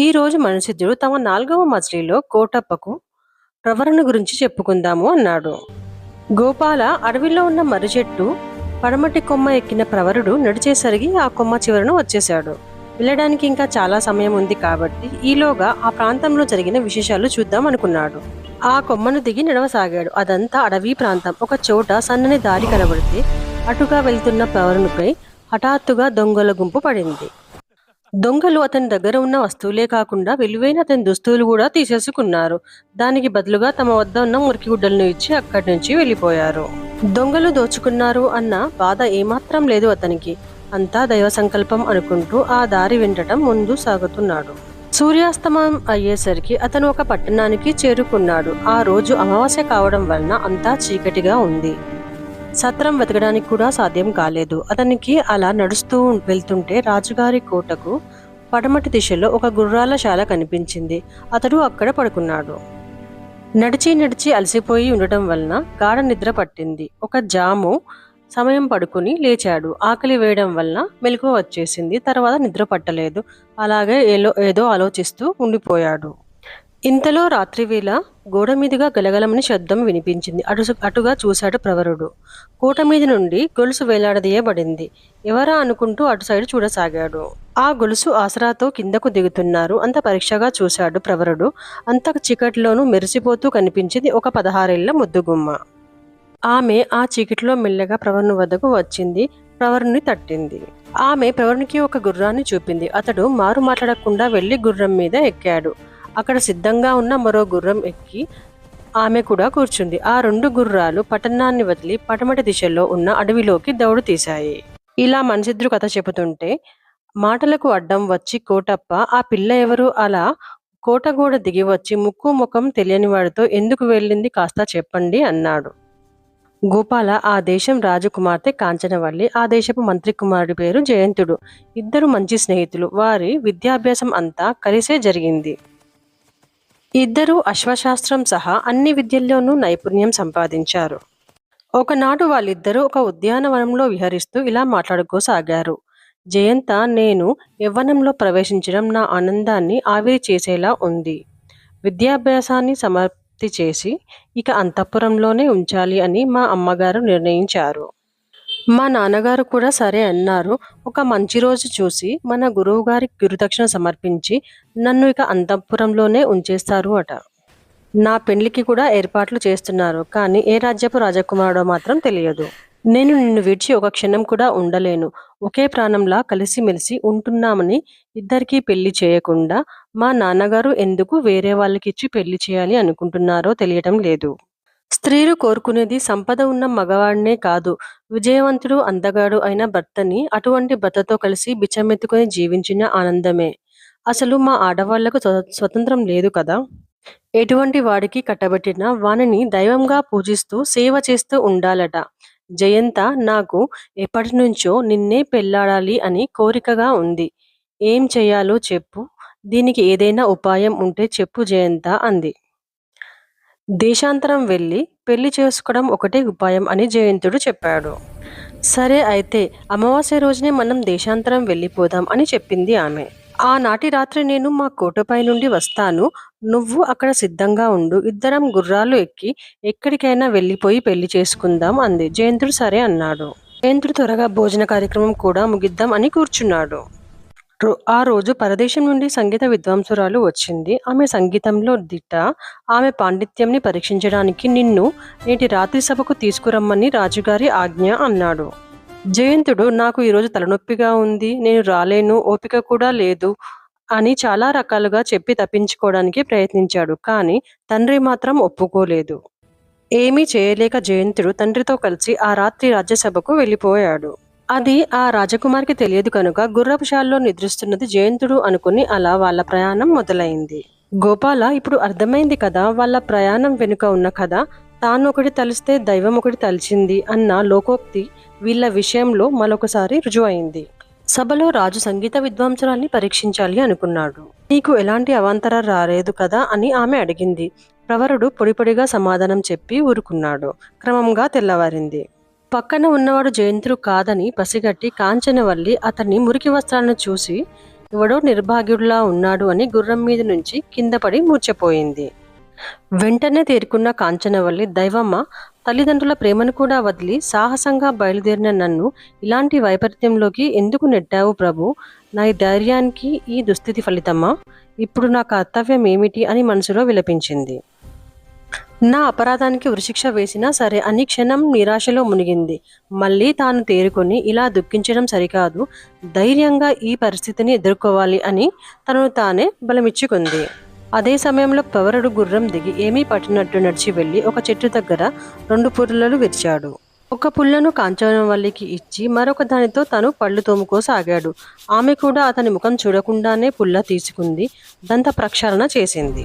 ఈ రోజు మనుషిద్దుడు తమ నాలుగవ మజిలీలో కోటప్పకు ప్రవరణ గురించి చెప్పుకుందాము అన్నాడు. గోపాల అడవిలో ఉన్న మర్రి చెట్టు పడమటి కొమ్మ ఎక్కిన ప్రవరుడు నడిచేసరికి ఆ కొమ్మ చివరను వచ్చేశాడు. వెళ్ళడానికి ఇంకా చాలా సమయం ఉంది కాబట్టి ఈలోగా ఆ ప్రాంతంలో జరిగిన విశేషాలు చూద్దాం అనుకున్నాడు. ఆ కొమ్మను దిగి నడవసాగాడు. అదంతా అడవి ప్రాంతం. ఒక చోట సన్నని దారి కనబడితే అటుగా వెళ్తున్న ప్రవరునిపై హఠాత్తుగా దొంగల గుంపు పడింది. దొంగలు అతని దగ్గర ఉన్న వస్తువులే కాకుండా విలువైన అతని దుస్తువులు కూడా తీసేసుకున్నారు. దానికి బదులుగా తమ వద్ద ఉన్న మురికిగుడ్డలను ఇచ్చి అక్కడి నుంచి వెళ్ళిపోయారు. దొంగలు దోచుకున్నారు అన్న బాధ ఏమాత్రం లేదు అతనికి. అంతా దైవ సంకల్పం అనుకుంటూ ఆ దారి వెంటటం ముందు సాగుతున్నాడు. సూర్యాస్తమయం అయ్యేసరికి అతను ఒక పట్టణానికి చేరుకున్నాడు. ఆ రోజు అమావాస్య కావడం వలన అంతా చీకటిగా ఉంది. సత్రం వెతకడానికి కూడా సాధ్యం కాలేదు. అతనికి అలా నడుస్తూ వెళ్తుంటే రాజుగారి కోటకు పడమటి దిశలో ఒక గుర్రాల శాల కనిపించింది. అతడు అక్కడ పడుకున్నాడు. నడిచి నడిచి అలసిపోయి ఉండటం వలన గాఢ నిద్ర పట్టింది. ఒక జాము సమయం పడుకుని లేచాడు. ఆకలి వేయడం వలన మెలకువ వచ్చేసింది. తర్వాత నిద్ర పట్టలేదు. అలాగే ఏలో ఏదో ఆలోచిస్తూ ఉండిపోయాడు. ఇంతలో రాత్రివేళ గోడ మీదుగా గలగలమని శబ్దం వినిపించింది. అటు అటుగా చూశాడు ప్రవరుడు. కూట మీద నుండి గొలుసు వేలాడదీయబడింది. ఎవరా అనుకుంటూ అటు సైడు చూడసాగాడు. ఆ గొలుసు ఆసరాతో కిందకు దిగుతున్నారు అంత పరీక్షగా చూశాడు ప్రవరుడు. అంత చీకటిలోనూ మెరిసిపోతూ కనిపించింది ఒక పదహారేళ్ళ ముద్దుగుమ్మ. ఆమె ఆ చీకటిలో మెల్లగా ప్రవరుని వద్దకు వచ్చింది. ప్రవరుని తట్టింది. ఆమె ప్రవరునికి ఒక గుర్రాన్ని చూపింది. అతడు మారు మాట్లాడకుండా వెళ్ళి గుర్రం మీద ఎక్కాడు. అక్కడ సిద్ధంగా ఉన్న మరో గుర్రం ఎక్కి ఆమె కూడా కూర్చుంది. ఆ రెండు గుర్రాలు పట్టణాన్ని వదిలి పటమటి దిశలో ఉన్న అడవిలోకి దౌడు తీశాయి. ఇలా మనసిద్రు కథ చెబుతుంటే మాటలకు అడ్డం వచ్చి కోటప్ప ఆ పిల్ల ఎవరు అలా కోటగోడ దిగి వచ్చి ముక్కు ముఖం తెలియని వాడితో ఎందుకు వెళ్ళింది? కాస్త చెప్పండి అన్నాడు. గోపాల ఆ దేశం రాజకుమార్తె కాంచనవల్లి ఆ దేశపు మంత్రి కుమారుడి పేరు జయంతుడు. ఇద్దరు మంచి స్నేహితులు. వారి విద్యాభ్యాసం అంతా కలిసే జరిగింది. ఇద్దరు అశ్వశాస్త్రం సహా అన్ని విద్యల్లోనూ నైపుణ్యం సంపాదించారు. ఒకనాడు వాళ్ళిద్దరూ ఒక ఉద్యానవనంలో విహరిస్తూ ఇలా మాట్లాడుకోసాగారు. జయంత నేను యవ్వనంలో ప్రవేశించడం నా ఆనందాన్ని ఆవిరి చేసేలా ఉంది. విద్యాభ్యాసాన్ని సమర్పి చేసి ఇక అంతఃపురంలోనే ఉంచాలి అని మా అమ్మగారు నిర్ణయించారు. మా నాన్నగారు కూడా సరే అన్నారు. ఒక మంచి రోజు చూసి మన గురువు గారికి గురుదక్షిణ సమర్పించి నన్ను ఇక అంతఃపురంలోనే ఉంచేస్తారు అట. నా పెళ్ళికి కూడా ఏర్పాట్లు చేస్తున్నారు కానీ ఏ రాజ్యపు రాజకుమారుడో మాత్రం తెలియదు. నేను నిన్ను విడిచి ఒక క్షణం కూడా ఉండలేను. ఒకే ప్రాణంలా కలిసిమెలిసి ఉంటున్నామని ఇద్దరికీ పెళ్ళి చేయకుండా మా నాన్నగారు ఎందుకు వేరే వాళ్ళకిచ్చి పెళ్ళి చేయాలి అనుకుంటున్నారో తెలియటం లేదు. స్త్రీలు కోరుకునేది సంపద ఉన్న మగవాడినే కాదు. విజయవంతుడు అందగాడు అయిన భర్తని అటువంటి భర్తతో కలిసి బిచ్చమెత్తుకొని జీవించిన ఆనందమే. అసలు మా ఆడవాళ్ళకు స్వ- స్వతంత్రం లేదు కదా? ఎటువంటి వాడికి కట్టబెట్టిన వానిని దైవంగా పూజిస్తూ సేవ చేస్తూ ఉండాలట. జయంత నాకు ఎప్పటి నుంచో నిన్నే పెళ్ళాడాలి అని కోరికగా ఉంది. ఏం చేయాలో చెప్పు. దీనికి ఏదైనా ఉపాయం ఉంటే చెప్పు జయంత అంది. దేశాంతరం వెళ్ళి పెళ్ళి చేసుకోవడం ఒకటే ఉపాయం అని జయంతుడు చెప్పాడు. సరే అయితే అమావాస్య రోజునే మనం దేశాంతరం వెళ్ళిపోదాం అని చెప్పింది ఆమె. ఆనాటి రాత్రి నేను మా కోటపై నుండి వస్తాను. నువ్వు అక్కడ సిద్ధంగా ఉండు. ఇద్దరం గుర్రాలు ఎక్కి ఎక్కడికైనా వెళ్ళిపోయి పెళ్ళి చేసుకుందాం అంది. జయంతుడు సరే అన్నాడు. జయంతుడు త్వరగా భోజన కార్యక్రమం కూడా ముగిద్దాం అని కూర్చున్నాడు. ఆ రోజు పరదేశం నుండి సంగీత విద్వాంసురాలు వచ్చింది. ఆమె సంగీతంలో దిట్ట ఆమె పాండిత్యంని పరీక్షించడానికి నిన్ను నేటి రాత్రి సభకు తీసుకురమ్మని రాజుగారి ఆజ్ఞ అన్నాడు. జయంతుడు నాకు ఈరోజు తలనొప్పిగా ఉంది నేను రాలేను ఓపిక కూడా లేదు అని చాలా రకాలుగా చెప్పి తప్పించుకోవడానికి ప్రయత్నించాడు కానీ తండ్రి మాత్రం ఒప్పుకోలేదు. ఏమీ చేయలేక జయంతుడు తండ్రితో కలిసి ఆ రాత్రి రాజ్యసభకు వెళ్ళిపోయాడు. అది ఆ రాజకుమారికి తెలియదు కనుక గుర్రపుశాలలో నిద్రిస్తున్నది జయంతుడు అనుకుని అలా వాళ్ళ ప్రయాణం మొదలైంది. గోపాల ఇప్పుడు అర్థమైంది కదా వాళ్ళ ప్రయాణం వెనుక ఉన్న కథ తాను ఒకటి తలిస్తే దైవం ఒకటి తలిచింది అన్న లోకోక్తి వీళ్ళ విషయంలో మరొకసారి రుజువైంది సభలో రాజు సంగీత విద్వాంసురాల్ని పరీక్షించాలి అనుకున్నాడు. నీకు ఎలాంటి అవాంతర రాలేదు కదా అని ఆమె అడిగింది. ప్రవరుడు పొడిపొడిగా సమాధానం చెప్పి ఊరుకున్నాడు. క్రమంగా తెల్లవారింది. పక్కన ఉన్నవాడు జయంతుడు కాదని పసిగట్టి కాంచనవల్లి అతన్ని మురికి వస్త్రాలను చూసి ఎవడో నిర్భాగ్యుడిలా ఉన్నాడు అని గుర్రం మీద నుంచి కింద పడి మూర్చపోయింది వెంటనే తేరుకున్న కాంచనవల్లి దైవమ్మ తల్లిదండ్రుల ప్రేమను కూడా వదిలి సాహసంగా బయలుదేరిన నన్ను ఇలాంటి వైపరీత్యంలోకి ఎందుకు నెట్టావు ప్రభు? నా ధైర్యానికి ఈ దుస్థితి ఫలితమా? ఇప్పుడు నా కర్తవ్యం ఏమిటి? అని మనసులో విలపించింది. నా అపరాధానికి ఉరిశిక్ష వేసినా సరే అని క్షణం నిరాశలో మునిగింది. మళ్ళీ తాను తేరుకొని ఇలా దుఃఖించడం సరికాదు. ధైర్యంగా ఈ పరిస్థితిని ఎదుర్కోవాలి అని తనను తానే బలమిచ్చుకుంది. అదే సమయంలో పవరుడు గుర్రం దిగి ఏమీ పట్టినట్టు నడిచి వెళ్ళి ఒక చెట్టు దగ్గర రెండు పుల్లలు విరిచాడు. ఒక పుల్లను కాంచనవల్లికి ఇచ్చి మరొక దానితో తను పళ్ళు తోముకోసాగాడు. ఆమె కూడా అతని ముఖం చూడకుండానే పుల్ల తీసుకుంది దంత ప్రక్షాళన చేసింది.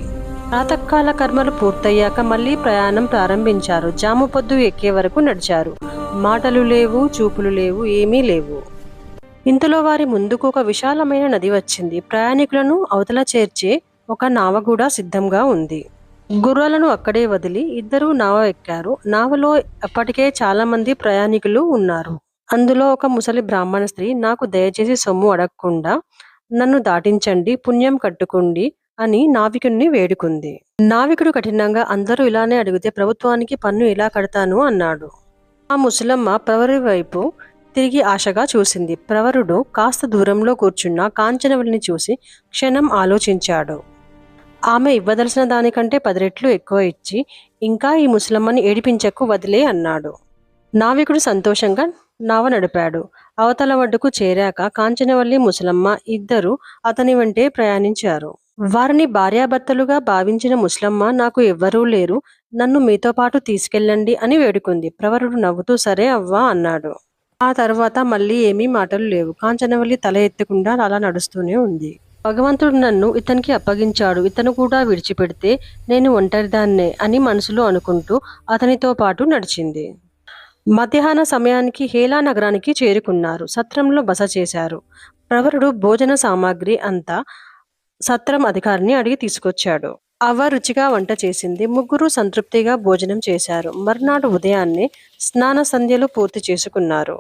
ప్రాతకాల కర్మలు పూర్తయ్యాక మళ్ళీ ప్రయాణం ప్రారంభించారు. జాము పొద్దు ఎక్కే వరకు నడిచారు. మాటలు లేవు చూపులు లేవు ఏమీ లేవు. ఇంతలో వారి ముందుకు ఒక విశాలమైన నది వచ్చింది. ప్రయాణికులను అవతల చేర్చే ఒక నావ కూడా సిద్ధంగా ఉంది. గుర్రాలను అక్కడే వదిలి ఇద్దరూ నావ ఎక్కారు. నావలో అప్పటికే చాలా మంది ప్రయాణికులు ఉన్నారు. అందులో ఒక ముసలి బ్రాహ్మణ స్త్రీ నాకు దయచేసి సొమ్ము అడగకుండా నన్ను దాటించండి పుణ్యం కట్టుకోండి అని నావికుడిని వేడుకుంది. నావికుడు కఠినంగా అందరూ ఇలానే అడిగితే ప్రభుత్వానికి పన్ను ఇలా కడతాను? అన్నాడు. ఆ ముసలమ్మ ప్రవరి వైపు తిరిగి ఆశగా చూసింది. ప్రవరుడు కాస్త దూరంలో కూర్చున్న కాంచనవల్ని చూసి క్షణం ఆలోచించాడు. ఆమె ఇవ్వదలసిన దానికంటే పది రెట్లు ఎక్కువ ఇచ్చి ఇంకా ఈ ముసలమ్మని ఏడిపించకు వదిలే అన్నాడు. నావికుడు సంతోషంగా నావ నడిపాడు. అవతల వడ్డుకు చేరాక కాంచనవల్లి ముసలమ్మ ఇద్దరు అతని వెంటే ప్రయాణించారు. వారిని భార్యాభర్తలుగా భావించిన ముసలమ్మ నాకు ఎవ్వరూ లేరు. నన్ను మీతో పాటు తీసుకెళ్ళండి అని వేడుకుంది. ప్రవరుడు నవ్వుతూ సరే అవ్వా అన్నాడు. ఆ తర్వాత మళ్ళీ ఏమీ మాటలు లేవు. కాంచనవల్లి తల ఎత్తకుండా అలా నడుస్తూనే ఉంది. భగవంతుడు నన్ను ఇతనికి అప్పగించాడు. ఇతను కూడా విడిచిపెడితే నేను ఒంటరిదాన్నే అని మనసులో అనుకుంటూ అతనితో పాటు నడిచింది. మధ్యాహ్న సమయానికి హేలా నగరానికి చేరుకున్నారు. సత్రంలో బస చేశారు. ప్రవరుడు భోజన సామాగ్రి అంతా సత్రం అధికారిని అడిగి తీసుకొచ్చాడు. అవ్వ రుచిగా వంట చేసింది. ముగ్గురు సంతృప్తిగా భోజనం చేశారు. మర్నాడు ఉదయాన్నే స్నాన సంధ్యలు పూర్తి చేసుకున్నారు.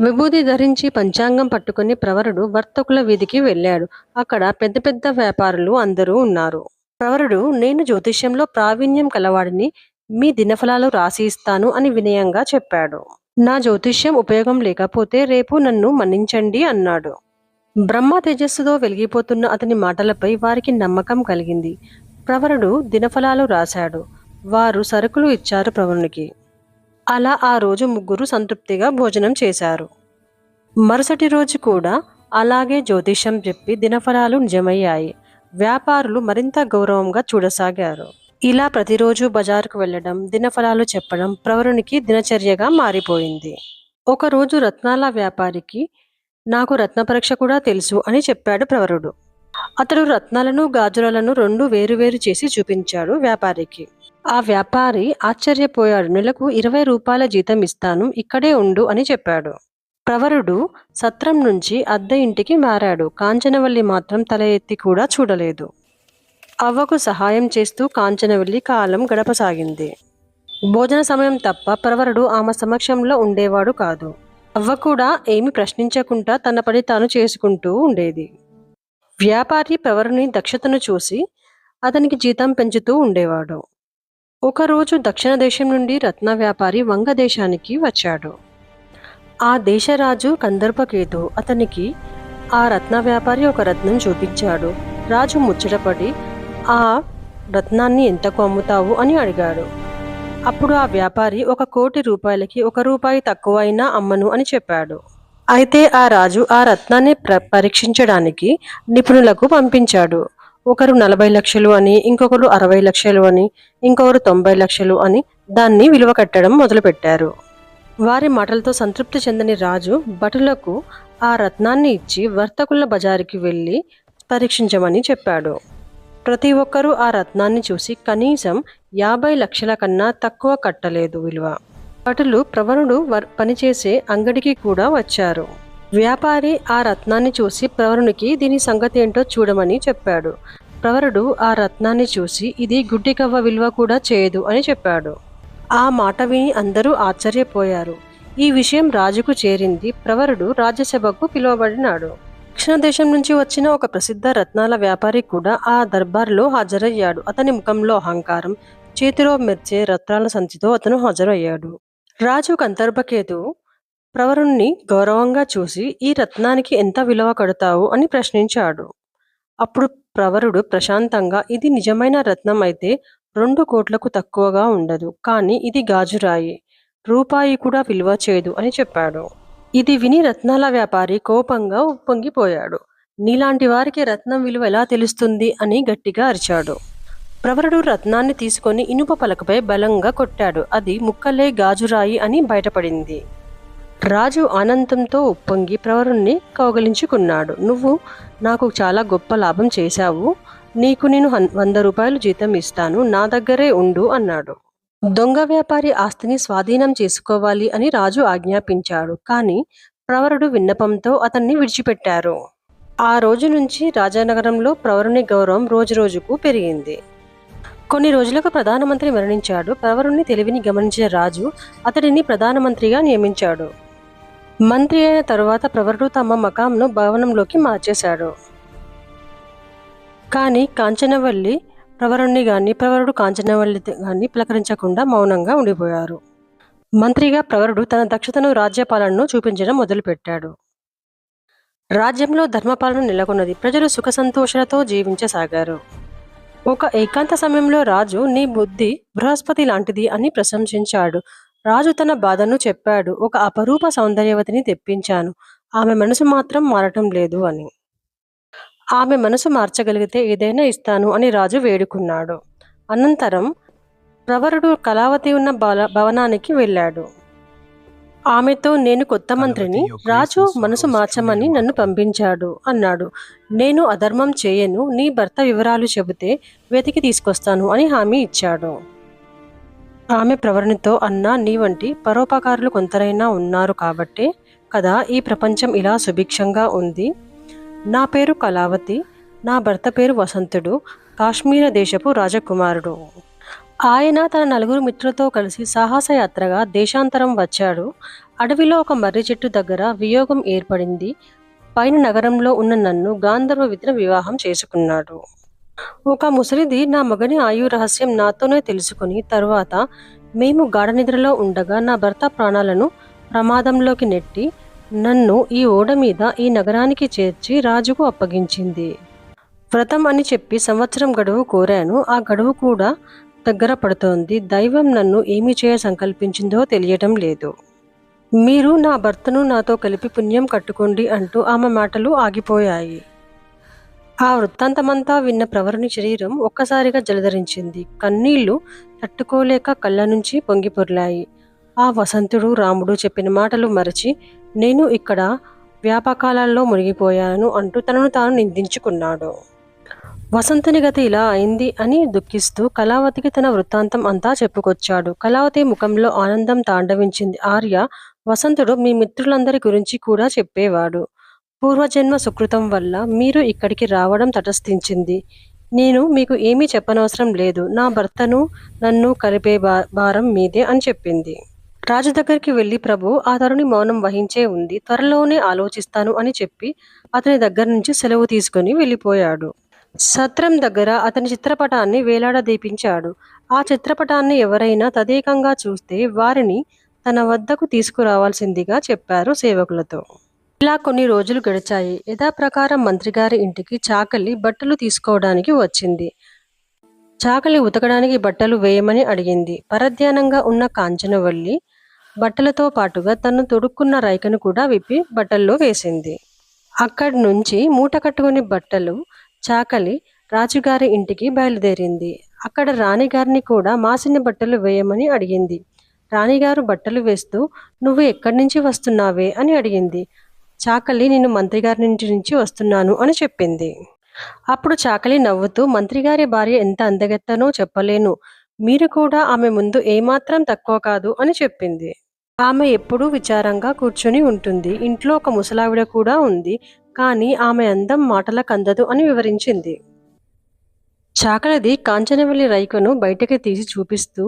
విభూది ధరించి పంచాంగం పట్టుకుని ప్రవరుడు వర్తకుల వీధికి వెళ్ళాడు. అక్కడ పెద్ద పెద్ద వ్యాపారులు అందరూ ఉన్నారు. ప్రవరుడు నేను జ్యోతిష్యంలో ప్రావీణ్యం కలవాడిని మీ దినఫలాలు రాసి ఇస్తాను అని వినయంగా చెప్పాడు. నా జ్యోతిష్యం ఉపయోగం లేకపోతే రేపు నన్ను మన్నించండి అన్నాడు. బ్రహ్మ తేజస్సుతో వెలిగిపోతున్న అతని మాటలపై వారికి నమ్మకం కలిగింది. ప్రవరుడు దినఫలాలు రాశాడు. వారు సరుకులు ఇచ్చారు ప్రవరునికి. అలా ఆ రోజు ముగ్గురు సంతృప్తిగా భోజనం చేశారు. మరుసటి రోజు కూడా అలాగే జ్యోతిష్యం చెప్పి దినఫలాలు నిజమయ్యాయి. వ్యాపారులు మరింత గౌరవంగా చూడసాగారు. ఇలా ప్రతిరోజు బజారుకు వెళ్ళడం దినఫలాలు చెప్పడం ప్రవరునికి దినచర్యగా మారిపోయింది. ఒకరోజు రత్నాల వ్యాపారికి నాకు రత్న పరీక్ష కూడా తెలుసు అని చెప్పాడు ప్రవరుడు. అతడు రత్నాలను గాజులను రెండు వేరువేరు చేసి చూపించాడు వ్యాపారికి. ఆ వ్యాపారి ఆశ్చర్యపోయాడు. నెలకు ఇరవై రూపాయల జీతం ఇస్తాను ఇక్కడే ఉండు అని చెప్పాడు. ప్రవరుడు సత్రం నుంచి అద్దె ఇంటికి మారాడు. కాంచనవల్లి మాత్రం తల ఎత్తి కూడా చూడలేదు. అవ్వకు సహాయం చేస్తూ కాంచనవల్లి కాలం గడపసాగింది. భోజన సమయం తప్ప ప్రవరుడు ఆమె సమక్షంలో ఉండేవాడు కాదు. అవ్వ కూడా ఏమి ప్రశ్నించకుండా తన పని తాను చేసుకుంటూ ఉండేది. వ్యాపారి ప్రవరుని దక్షతను చూసి అతనికి జీతం పెంచుతూ ఉండేవాడు. ఒకరోజు దక్షిణ దేశం నుండి రత్న వ్యాపారి వంగ దేశానికి వచ్చాడు. ఆ దేశరాజు కందర్పకేతు అతనికి ఆ రత్న వ్యాపారి ఒక రత్నం చూపించాడు. రాజు ముచ్చటపడి ఆ రత్నాన్ని ఎంతకు అమ్ముతావు అని అడిగాడు. అప్పుడు ఆ వ్యాపారి ఒక కోటి రూపాయలకి ఒక రూపాయి తక్కువైనా అమ్మను అని చెప్పాడు. అయితే ఆ రాజు ఆ రత్నాన్ని ప్ర పరీక్షించడానికి నిపుణులకు పంపించాడు. ఒకరు నలభై లక్షలు అని ఇంకొకరు అరవై లక్షలు అని ఇంకొకరు తొంభై లక్షలు అని దాన్ని విలువ కట్టడం మొదలుపెట్టారు. వారి మాటలతో సంతృప్తి చెందని రాజు భటులకు ఆ రత్నాన్ని ఇచ్చి వర్తకుల బజారుకి వెళ్ళి పరీక్షించమని చెప్పాడు. ప్రతి ఒక్కరూ ఆ రత్నాన్ని చూసి కనీసం యాభై లక్షల కన్నా తక్కువ కట్టలేదు విలువ. భటులు ప్రవణుడు వర్- పనిచేసే అంగడికి కూడా వచ్చారు. వ్యాపారి ఆ రత్నాన్ని చూసి ప్రవరునికి దీని సంగతి ఏంటో చూడమని చెప్పాడు. ప్రవరుడు ఆ రత్నాన్ని చూసి ఇది గుడ్డికవ్వ విలువ కూడా చేయదు అని చెప్పాడు. ఆ మాట విని అందరూ ఆశ్చర్యపోయారు. ఈ విషయం రాజుకు చేరింది. ప్రవరుడు రాజ్యసభకు పిలువబడినాడు. దక్షిణ దేశం నుంచి వచ్చిన ఒక ప్రసిద్ధ రత్నాల వ్యాపారి కూడా ఆ దర్బార్లో హాజరయ్యాడు. అతని ముఖంలో అహంకారం చేతిలో మెర్చే రత్నాల సంచితో అతను హాజరయ్యాడు. రాజు కందర్భకేతు ప్రవరుణ్ణి గౌరవంగా చూసి ఈ రత్నానికి ఎంత విలువ కడతావు? అని ప్రశ్నించాడు. అప్పుడు ప్రవరుడు ప్రశాంతంగా ఇది నిజమైన రత్నం అయితే రెండు కోట్లకు తక్కువగా ఉండదు కానీ ఇది గాజురాయి. రూపాయి కూడా విలువ చేయదు అని చెప్పాడు. ఇది విని రత్నాల వ్యాపారి కోపంగా ఉప్పొంగిపోయాడు నీలాంటి వారికి రత్నం విలువ ఎలా తెలుస్తుంది? అని గట్టిగా అరిచాడు. ప్రవరుడు రత్నాన్ని తీసుకొని ఇనుప పలకపై బలంగా కొట్టాడు. అది ముక్కలే గాజురాయి అని బయటపడింది. రాజు ఆనందంతో ఉప్పొంగి ప్రవరుణ్ణి కౌగలించుకున్నాడు. నువ్వు నాకు చాలా గొప్ప లాభం చేశావు. నీకు నేను వంద రూపాయలు జీతం ఇస్తాను. నా దగ్గరే ఉండు అన్నాడు. దొంగ వ్యాపారి ఆస్తిని స్వాధీనం చేసుకోవాలి అని రాజు ఆజ్ఞాపించాడు. కానీ ప్రవరుడు విన్నపంతో అతన్ని విడిచిపెట్టారు. ఆ రోజు నుంచి రాజానగరంలో ప్రవరుని గౌరవం రోజురోజుకు పెరిగింది. కొన్ని రోజులకు ప్రధానమంత్రి మరణించాడు. ప్రవరుని తెలివిని గమనించిన రాజు అతడిని ప్రధానమంత్రిగా నియమించాడు. మంత్రి అయిన తరువాత ప్రవరుడు తమ మకాంను భవనంలోకి మార్చేశాడు. కానీ కాంచనవల్లి ప్రవరుణ్ణి గాని ప్రవరుడు కాంచనవల్లి గాని పలకరించకుండా మౌనంగా ఉండిపోయారు. మంత్రిగా ప్రవరుడు తన దక్షతను రాజ్యపాలనను చూపించడం మొదలుపెట్టాడు. రాజ్యంలో ధర్మపాలన నెలకొన్నది. ప్రజలు సుఖ సంతోషాలతో జీవించసాగారు. ఒక ఏకాంత సమయంలో రాజు నీ బుద్ధి బృహస్పతి లాంటిది అని ప్రశంసించాడు. రాజు తన బాధను చెప్పాడు. ఒక అపరూప సౌందర్యవతిని తెప్పించాను. ఆమె మనసు మాత్రం మారటం లేదు అని. ఆమె మనసు మార్చగలిగితే ఏదైనా ఇస్తాను అని రాజు వేడుకున్నాడు. అనంతరం ప్రవరుడు కళావతి ఉన్న బాల భవనానికి వెళ్ళాడు. ఆమెతో నేను కొత్త మంత్రిని రాజు మనసు మార్చమని నన్ను పంపించాడు అన్నాడు. నేను అధర్మం చేయను నీ భర్త వివరాలు చెబితే వెతికి తీసుకొస్తాను అని హామీ ఇచ్చాడు. ఆమె ప్రవరణతో అన్నా నీ వంటి పరోపకారులు కొంతరైనా ఉన్నారు కాబట్టే కదా ఈ ప్రపంచం ఇలా సుభిక్షంగా ఉంది. నా పేరు కళావతి నా భర్త పేరు వసంతుడు కాశ్మీర దేశపు రాజకుమారుడు. ఆయన తన నలుగురు మిత్రులతో కలిసి సాహసయాత్రగా దేశాంతరం వచ్చాడు. అడవిలో ఒక మర్రి చెట్టు దగ్గర వియోగం ఏర్పడింది. పైన నగరంలో ఉన్న నన్ను గాంధర్వ విద్య వివాహం చేసుకున్నాడు. ఒక ముసలిది నా మగని ఆయు రహస్యం నాతోనే తెలుసుకుని తరువాత మేము గాఢ నిద్రలో ఉండగా నా భర్త ప్రాణాలను ప్రమాదంలోకి నెట్టి నన్ను ఈ ఓడ మీద ఈ నగరానికి చేర్చి రాజుకు అప్పగించింది. వ్రతం అని చెప్పి సంవత్సరం గడువు కోరాను. ఆ గడువు కూడా దగ్గర పడుతోంది. దైవం నన్ను ఏమి చేయ సంకల్పించిందో తెలియటం లేదు. మీరు నా భర్తను నాతో కలిపి పుణ్యం కట్టుకోండి అంటూ ఆమె మాటలు ఆగిపోయాయి. ఆ వృత్తాంతమంతా విన్న ప్రవరుని శరీరం ఒక్కసారిగా జలధరించింది. కన్నీళ్ళు తట్టుకోలేక కళ్ళ నుంచి పొంగిపొర్లాయి ఆ వసంతుడు రాముడు చెప్పిన మాటలు మరచి నేను ఇక్కడ వ్యాపకాలలో మునిగిపోయాను అంటూ తనను తాను నిందించుకున్నాడు. వసంతుని గతి ఇలా అయింది అని దుఃఖిస్తూ కళావతికి తన వృత్తాంతం అంతా చెప్పుకొచ్చాడు. కళావతి ముఖంలో ఆనందం తాండవించింది. ఆర్య వసంతుడు మీ మిత్రులందరి గురించి కూడా చెప్పేవాడు. పూర్వజన్మ సుకృతం వల్ల మీరు ఇక్కడికి రావడం తటస్థించింది. నేను మీకు ఏమీ చెప్పనవసరం లేదు. నా భర్తను నన్ను కలిపే భా- భారం మీదే అని చెప్పింది. రాజు దగ్గరికి వెళ్ళి ప్రభు ఆ తరుణి మౌనం వహించే ఉంది. త్వరలోనే ఆలోచిస్తాను అని చెప్పి అతని దగ్గర నుంచి సెలవు తీసుకుని వెళ్ళిపోయాడు. సత్రం దగ్గర అతని చిత్రపటాన్ని వేలాడదీపించాడు. ఆ చిత్రపటాన్ని ఎవరైనా తదేకంగా చూస్తే వారిని తన వద్దకు తీసుకురావాల్సిందిగా చెప్పారు సేవకులతో. ఇలా కొన్ని రోజులు గడిచాయి. యథాప్రకారం మంత్రిగారి ఇంటికి చాకలి బట్టలు తీసుకోవడానికి వచ్చింది. చాకలి ఉతకడానికి బట్టలు వేయమని అడిగింది. పరధ్యానంగా ఉన్న కాంచనవల్లి బట్టలతో పాటుగా తను తొడుక్కున్న రైకను కూడా విప్పి బట్టల్లో వేసింది. అక్కడి నుంచి మూట కట్టుకుని బట్టలు చాకలి రాజుగారి ఇంటికి బయలుదేరింది. అక్కడ రాణిగారిని కూడా మాసిన బట్టలు వేయమని అడిగింది. రాణిగారు బట్టలు వేస్తూ నువ్వు ఎక్కడి నుంచి వస్తున్నావే? అని అడిగింది. చాకలి నేను మంత్రిగారి ఇంటి నుంచి వస్తున్నాను అని చెప్పింది. అప్పుడు చాకలి నవ్వుతూ మంత్రిగారి భార్య ఎంత అందగెత్తనో చెప్పలేను. మీరు కూడా ఆమె ముందు ఏమాత్రం తక్కువ కాదు అని చెప్పింది. ఆమె ఎప్పుడూ విచారంగా కూర్చొని ఉంటుంది. ఇంట్లో ఒక ముసలావిడ కూడా ఉంది. కానీ ఆమె అందం మాటలకు అందదు అని వివరించింది. చాకలది కాంచనవల్లి రైకను బయటకి తీసి చూపిస్తూ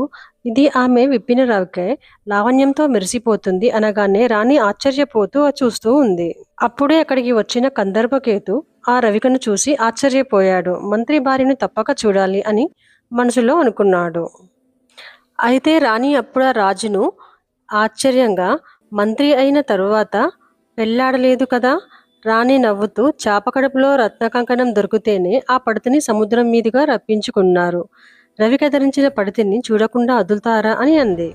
ఇది ఆమె విప్పిన రవికే లావణ్యంతో మెరిసిపోతుంది అనగానే రాణి ఆశ్చర్యపోతూ చూస్తూ ఉంది. అప్పుడే అక్కడికి వచ్చిన కందర్భకేతు ఆ రవికను చూసి ఆశ్చర్యపోయాడు. మంత్రి భార్యను తప్పక చూడాలి అని మనసులో అనుకున్నాడు. అయితే రాణి అప్పుడు ఆ రాజును ఆశ్చర్యంగా మంత్రి అయిన తరువాత పెళ్ళాడలేదు కదా? రాణి నవ్వుతూ చాపకడుపులో రత్న కంకణం దొరికితేనే ఆ పడతిని సముద్రం మీదుగా రప్పించుకున్నారు. రవిక ధరించిన పడతిని చూడకుండా వదులుతారా అని అంది.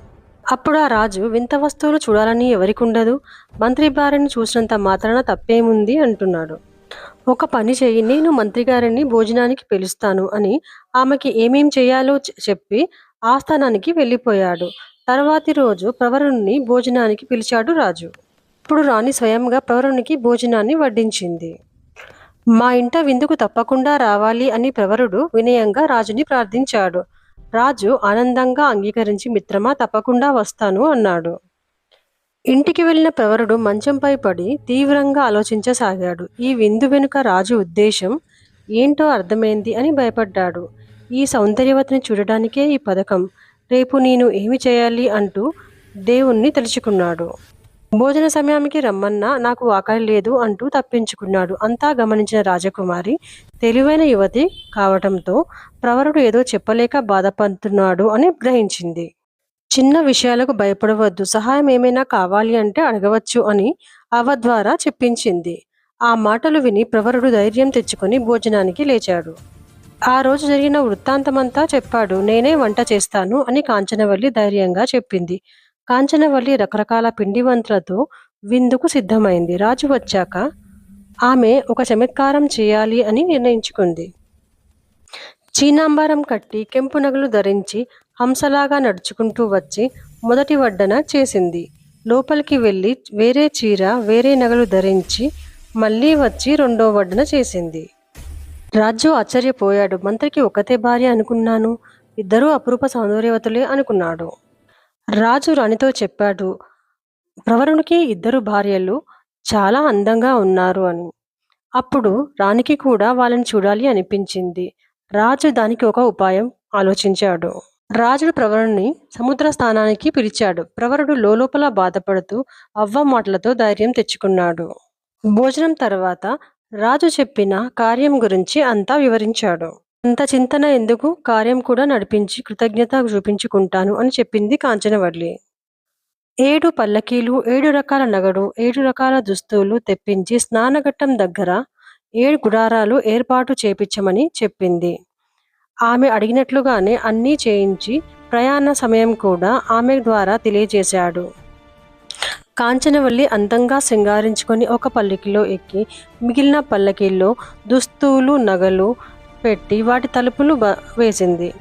అప్పుడు ఆ రాజు వింత వస్తువులు చూడాలని ఎవరికుండదు? మంత్రి భార్యను చూసినంత మాత్రాన తప్పేముంది? అంటున్నాడు. ఒక పని చేయి నేను మంత్రి గారిని భోజనానికి పిలుస్తాను అని ఆమెకి ఏమేం చేయాలో చెప్పి ఆస్థానానికి వెళ్ళిపోయాడు. తర్వాతి రోజు ప్రవరుణ్ణి భోజనానికి పిలిచాడు రాజు. అప్పుడు రాణి స్వయంగా ప్రవరునికి భోజనాన్ని వడ్డించింది. మా ఇంట విందుకు తప్పకుండా రావాలి అని ప్రవరుడు వినయంగా రాజుని ప్రార్థించాడు. రాజు ఆనందంగా అంగీకరించి మిత్రమా తప్పకుండా వస్తాను అన్నాడు. ఇంటికి వెళ్ళిన ప్రవరుడు మంచంపై పడి తీవ్రంగా ఆలోచించసాగాడు. ఈ విందు వెనుక రాజు ఉద్దేశం ఏంటో అర్థమైంది అని భయపడ్డాడు. ఈ సౌందర్యవతిని చూడడానికే ఈ పథకం. రేపు నేను ఏమి చేయాలి అంటూ దేవుణ్ణి తలుచుకున్నాడు. భోజన సమయానికి రమ్మన్నా నాకు ఆకలి లేదు అంటూ తప్పించుకున్నాడు. అంతా గమనించిన రాజకుమారి తెలివైన యువతి కావటంతో ప్రవరుడు ఏదో చెప్పలేక బాధపడుతున్నాడు అని గ్రహించింది. చిన్న విషయాలకు భయపడవద్దు సహాయం ఏమైనా కావాలి అంటే అడగవచ్చు అని అవ ద్వారా చెప్పించింది. ఆ మాటలు విని ప్రవరుడు ధైర్యం తెచ్చుకొని భోజనానికి లేచాడు. ఆ రోజు జరిగిన వృత్తాంతమంతా చెప్పాడు నేనే వంట చేస్తాను అని కాంచనవల్లి ధైర్యంగా చెప్పింది. కాంచనవల్లి రకరకాల పిండి వంటలతో విందుకు సిద్ధమైంది. రాజు వచ్చాక ఆమె ఒక చమత్కారం చేయాలి అని నిర్ణయించుకుంది. చీనాంబరం కట్టి కెంపు నగలు ధరించి హంసలాగా నడుచుకుంటూ వచ్చి మొదటి వడ్డన చేసింది. లోపలికి వెళ్ళి వేరే చీర వేరే నగలు ధరించి మళ్ళీ వచ్చి రెండో వడ్డన చేసింది. రాజు ఆశ్చర్యపోయాడు. మంత్రికి ఒకతే భార్య అనుకున్నాను. ఇద్దరూ అపురూప సౌందర్యవతులే అనుకున్నాడు. రాజు రాణితో చెప్పాడు ప్రవరునికి ఇద్దరు భార్యలు చాలా అందంగా ఉన్నారు అని. అప్పుడు రాణికి కూడా వాళ్ళని చూడాలి అనిపించింది. రాజు దానికి ఒక ఉపాయం ఆలోచించాడు. రాజుడు ప్రవరుణ్ణి సముద్ర స్థానానికి పిలిచాడు. ప్రవరుడు లోలోపల బాధపడుతూ అవ్వ మాటలతో ధైర్యం తెచ్చుకున్నాడు. భోజనం తర్వాత రాజు చెప్పిన కార్యం గురించి అంతా వివరించాడు. అంత చింతన ఎందుకు? కార్యం కూడా నడిపించి కృతజ్ఞత చూపించుకుంటాను అని చెప్పింది కాంచనవల్లి ఏడు పల్లకీలు ఏడు రకాల నగడు ఏడు రకాల దుస్తులు తెప్పించి స్నానఘట్టం దగ్గర ఏడు గుడారాలు ఏర్పాటు చేపించమని చెప్పింది. ఆమె అడిగినట్లుగానే అన్నీ చేయించి ప్రయాణ సమయం కూడా ఆమె ద్వారా తెలియజేశాడు. కాంచనవల్లి అందంగా సింగారించుకొని ఒక పల్లకిలో ఎక్కి మిగిలిన పల్లకీల్లో దుస్తులు నగలు పెట్టి వాటి తలుపులు బ- వేసింది.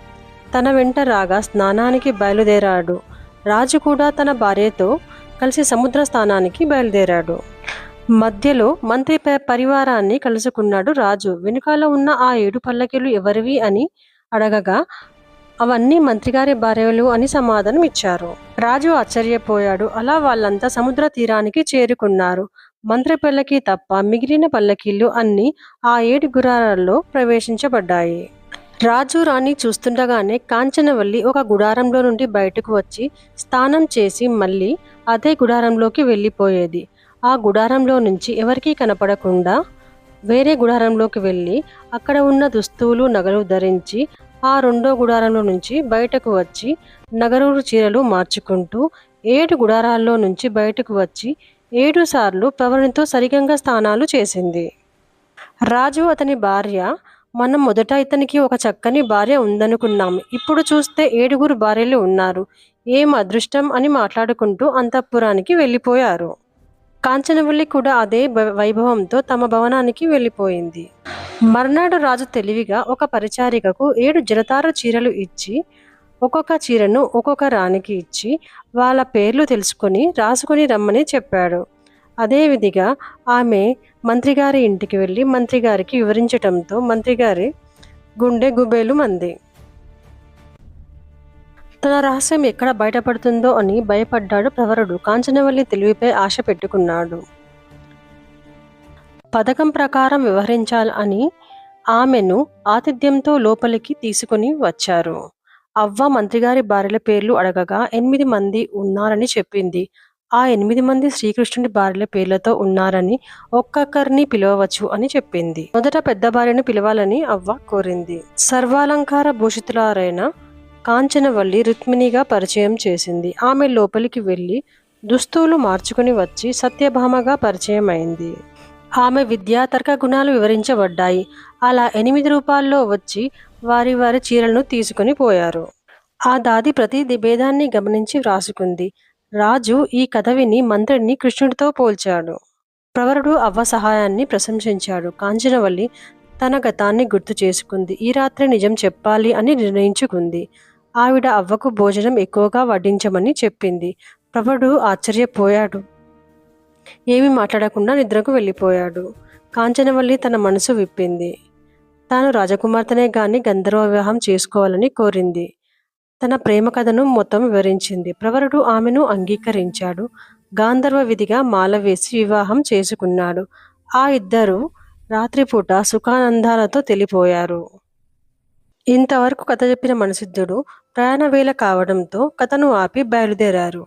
తన వెంట రాగా స్నానానికి బయలుదేరాడు. రాజు కూడా తన భార్యతో కలిసి సముద్ర స్థానానికి బయలుదేరాడు. మధ్యలో మంత్రి ప- పరివారాన్ని కలుసుకున్నాడు రాజు. వెనుకాల ఉన్న ఆ ఏడు పల్లకీలు ఎవరివి అని అడగగా అవన్నీ మంత్రిగారి భార్యలు అని సమాధానం ఇచ్చారు రాజు ఆశ్చర్యపోయాడు. అలా వాళ్ళంతా సముద్ర తీరానికి చేరుకున్నారు. మంత్రి పల్లకి తప్ప మిగిలిన పల్లకీలు అన్ని ఆ ఏడు గుడారాల్లో ప్రవేశించబడ్డాయి. రాజు రాణి చూస్తుండగానే కాంచనవల్లి ఒక గుడారంలో నుండి బయటకు వచ్చి స్నానం చేసి మళ్ళీ అదే గుడారంలోకి వెళ్ళిపోయేది. ఆ గుడారంలో నుంచి ఎవరికీ కనపడకుండా వేరే గుడారంలోకి వెళ్ళి అక్కడ ఉన్న దుస్తువులు నగలు ధరించి ఆ రెండో గుడారంలో నుంచి బయటకు వచ్చి నగరూరు చీరలు మార్చుకుంటూ ఏడు గుడారాల్లో నుంచి బయటకు వచ్చి ఏడు సార్లు ప్రవరణితో సరిగంగా స్థానాలు చేసింది. రాజు అతని భార్య మనం మొదట ఇతనికి ఒక చక్కని భార్య ఉందనుకున్నాం. ఇప్పుడు చూస్తే ఏడుగురు భార్యలు ఉన్నారు. ఏం అదృష్టం అని మాట్లాడుకుంటూ అంతఃపురానికి వెళ్ళిపోయారు. కాంచనవల్లి కూడా అదే భ- వైభవంతో తమ భవనానికి వెళ్ళిపోయింది. మర్నాడు రాజు తెలివిగా ఒక పరిచారికకు ఏడు జలతార చీరలు ఇచ్చి ఒక్కొక్క చీరను ఒక్కొక్క రాణికి ఇచ్చి వాళ్ళ పేర్లు తెలుసుకొని రాసుకొని రమ్మని చెప్పాడు. అదేవిధిగా ఆమె మంత్రిగారి ఇంటికి వెళ్ళి మంత్రిగారికి వివరించటంతో మంత్రిగారి గుండె గుబేలు మంది. తన రహస్యం ఎక్కడ బయటపడుతుందో అని భయపడ్డాడు ప్రవరుడు. కాంచనవల్లి తెలివిపై ఆశ పెట్టుకున్నాడు. పథకం ప్రకారం వ్యవహరించాలి అని ఆమెను ఆతిథ్యంతో లోపలికి తీసుకుని వచ్చారు. అవ్వ మంత్రిగారి భార్యల పేర్లు అడగగా ఎనిమిది మంది ఉన్నారని చెప్పింది. ఆ ఎనిమిది మంది శ్రీకృష్ణుడి భార్యల పేర్లతో ఉన్నారని ఒక్కొక్కరిని పిలవవచ్చు అని చెప్పింది. మొదట పెద్ద భార్యను పిలవాలని అవ్వ కోరింది. సర్వాలంకార భూషితులారైన కాంచనవల్లి రుక్మిణిగా పరిచయం చేసింది. ఆమె లోపలికి వెళ్ళి దుస్తులు మార్చుకుని వచ్చి సత్యభామగా పరిచయం అయింది ఆమె విద్యా తర్క గుణాలు వివరించబడ్డాయి. అలా ఎనిమిది రూపాల్లో వచ్చి వారి వారి చీరలను తీసుకుని పోయారు. ఆ దాది ప్రతి భేదాన్ని గమనించి వ్రాసుకుంది. రాజు ఈ కథ విని మంత్రిని కృష్ణుడితో పోల్చాడు. ప్రవరుడు అవ్వ సహాయాన్ని ప్రశంసించాడు. కాంచనవల్లి తన గతాన్ని గుర్తు చేసుకుంది. ఈ రాత్రి నిజం చెప్పాలి అని నిర్ణయించుకుంది. ఆవిడ అవ్వకు భోజనం ఎక్కువగా వడ్డించమని చెప్పింది. ప్రవరుడు ఆశ్చర్యపోయాడు. ఏమీ మాట్లాడకుండా నిద్రకు వెళ్ళిపోయాడు. కాంచనవల్లి తన మనసు విప్పింది. తాను రాజకుమార్తెనే గాని గంధర్వ వివాహం చేసుకోవాలని కోరింది. తన ప్రేమ కథను మొత్తం వివరించింది. ప్రవరుడు ఆమెను అంగీకరించాడు. గాంధర్వ విధిగా మాల వేసి వివాహం చేసుకున్నాడు. ఆ ఇద్దరు రాత్రిపూట సుఖానందాలతో తెలిపోయారు. ఇంతవరకు కథ చెప్పిన మనసిద్ధుడు ప్రయాణ వేళ కావడంతో కథను ఆపి బయలుదేరారు.